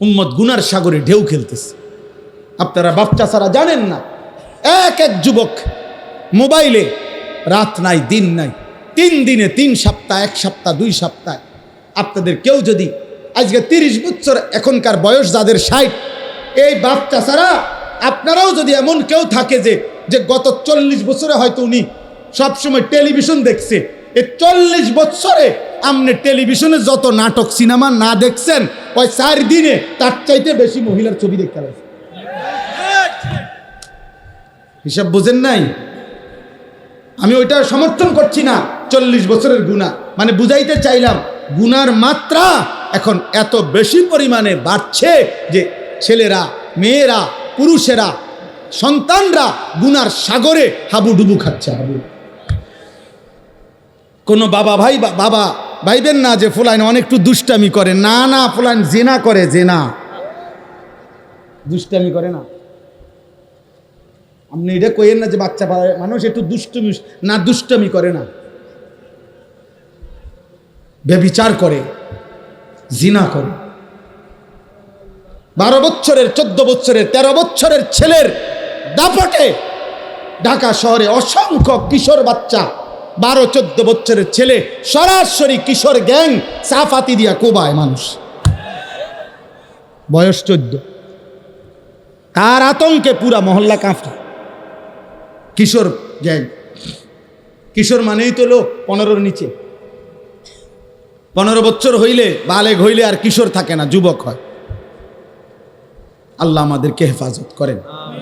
উম্মত গুনার সাগরে ঢেউ খেলতেছে। আপনারা বাচ্চা ছাড়া জানেন না, এক এক যুবক মোবাইলে রাত নাই, দিন নাই, তিন দিনে তিন সপ্তাহ, এক সপ্তাহ, দুই সপ্তাহ। আপনাদের কেউ যদি আজকে তিরিশ বছর এখনকার বয়স, যাদের ষাট, এই বাচ্চা ছাড়া আপনারাও যদি এমন কেউ থাকে যে যে গত চল্লিশ বছরে হয়তো উনি সবসময় টেলিভিশন দেখছে, এই চল্লিশ বছরে আপনি টেলিভিশনে যত নাটক, সিনেমা না দেখছেন ওই চার দিনে তার চাইতে বেশি মহিলার ছবি দেখতে পারেন হিসাব বোঝেন নাই? আমি ওইটা সমর্থন করছি না, চল্লিশ বছরের গুণা। মানে বুঝাইতে চাইলাম গুনার মাত্রা এখন এত বেশি পরিমাণে বাড়ছে যে ছেলেরা, মেয়েরা, পুরুষেরা, সন্তানরা গুনার সাগরে হাবুডুবু খাচ্ছে হাবু। কোনো বাবা ভাই বাবা ভাইবেন না যে ফুলাইন অনেকটু দুষ্টামি করে। না না, ফুলাইন জেনা করে, জেনা। দুষ্টামি করে না। আপনি এটা কইেন না যে বাচ্চা পাড়ায় মানুষ একটু দুষ্টমি, না, দুষ্টমি করে না। ব্যবিচার করে, জিনা করে। বারো বছরের, চোদ্দ বছরের, তেরো বছরের ছেলের দাপটে ঢাকা শহরে অসংখ্য কিশোর বাচ্চা বারো, চোদ্দ বছরের ছেলে, সরাসরি কিশোর গ্যাং সাফাতি দিয়া কোবায় মানুষ। বয়স চোদ্দ। তার আতঙ্কে পুরা মহল্লা কাঁপে। কিশোর গ্যাং। কিশোর মানেই তো লোক পনেরোর নিচে। পনেরো বছর হইলে বালেগ হইলে আর কিশোর থাকে না, যুবক হয়। আল্লাহ আমাদেরকে হেফাজত করেন।